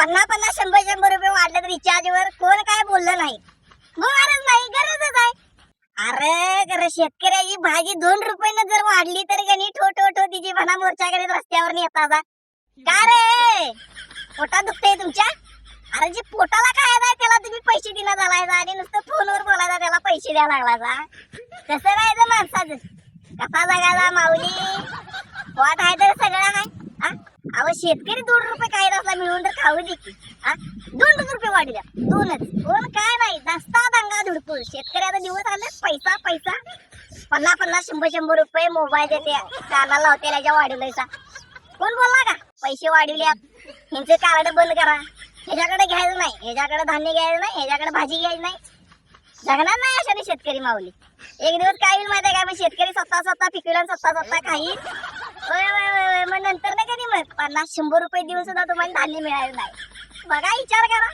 पन्नास पन्नास शंभर शंभर रुपये वाढले तर रिचार्जवर कोण काय बोललं नाही. गरज नाही गरजच आहे. अरे खरं शेतकऱ्याची भाजी दोन रुपयानं जर वाढली तर गणी ठो ठो ठो तिची म्हणा मोर्चाकडे रस्त्यावर येतात का रे? पोटात दुखतंय तुमच्या? अरे जे पोटाला काय जाय त्याला तुम्ही पैसे दिला झालायचा आणि नुसतं फोनवर बोलायचा त्याला पैसे द्यायला लागलायचा कसं राहायचं माणसाचं? कसा जगायचा माऊली? वाट आहे तर सगळं अहो शेतकरी दोन रुपये काही असला मिळून तर खाऊ दे की. हा? दोनच रुपये वाढल्या दोनच. कोण काय नाही दस्ता दंगा धुडतो शेतकऱ्याचा दिवस आले पैसा पैसा. पन्नास पन्नास शंभर शंभर रुपये मोबाईल देते. कानाला लावते त्याच्या वाढवलायचा कोण बोलला का? पैसे वाढवल्या ह्यांचे कार्ड बंद करा. ह्याच्याकडे घ्यायचं नाही. ह्याच्याकडे धान्य घ्यायचं नाही. ह्याच्याकडे भाजी घ्यायची नाही. जगणार नाही अशाने शेतकरी माऊली. एक दिवस काय होईल माहिती आहे का? मग शेतकरी स्वतः स्वतः पिकविला स्वतः स्वतः काही. मग नंतर नाही कधी मग पन्नास शंभर रुपये देऊन सुद्धा तुम्हाला धान्य मिळालं नाही. बघा विचार करा.